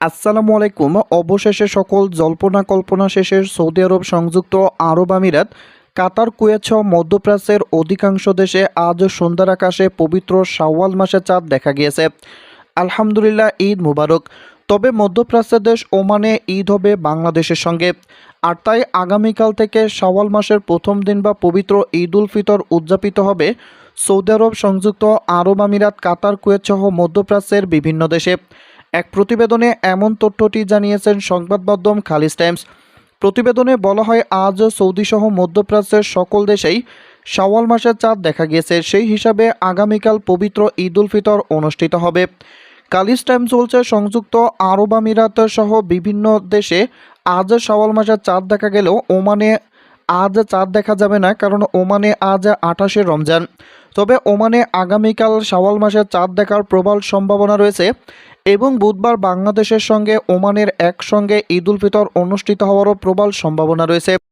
আসসালামু আলাইকুম। অবশেষে সকল জল্পনা কল্পনা শেষের সৌদি আরব সংযুক্ত আরব আমিরাত, কাতার সহ মধ্যপ্রাচ্যের অধিকাংশ দেশে আজ সন্ধ্যার আকাশে পবিত্র শাওয়াল মাসে চাঁদ দেখা গিয়েছে। আলহামদুলিল্লাহ, ঈদ মুবারক। তবে মধ্যপ্রাচ্যের দেশ ওমানে ঈদ হবে বাংলাদেশের সঙ্গে। আর তাই আগামীকাল থেকে শাওয়াল মাসের প্রথম দিন বা পবিত্র ঈদ উল ফিতর উদযাপিত হবে সৌদি আরব সংযুক্ত আরব আমিরাত, কাতার, কুয়েত সহ মধ্যপ্রাচ্যের বিভিন্ন দেশে। এক প্রতিবেদনে এমন তথ্যটি জানিয়েছেন সংবাদ মাধ্যম খালিজ টাইমস। প্রতিবেদনে বলা হয়, আজ সৌদিসহ মধ্যপ্রাচ্যের সকল দেশেই শাওয়াল মাসের চাঁদ দেখা গিয়েছে। সেই হিসাবে আগামীকাল পবিত্র ঈদ উল ফিতর অনুষ্ঠিত হবে। কালিজ টাইম চলছে সংযুক্ত আরব আমিরাত সহ বিভিন্ন দেশে আজ শাওয়াল মাসের চাঁদ দেখা গেলেও ওমানে আজ চাঁদ দেখা যাবে না, কারণ ওমানে আজ আঠাশে রমজান। তবে ওমানে আগামীকাল শাওয়াল মাসের চাঁদ দেখার প্রবল সম্ভাবনা রয়েছে। এবং বুধবার বাংলাদেশের সঙ্গে ওমানের একসঙ্গে ঈদ উল ফিতর অনুষ্ঠিত হওয়ারও প্রবল সম্ভাবনা রয়েছে।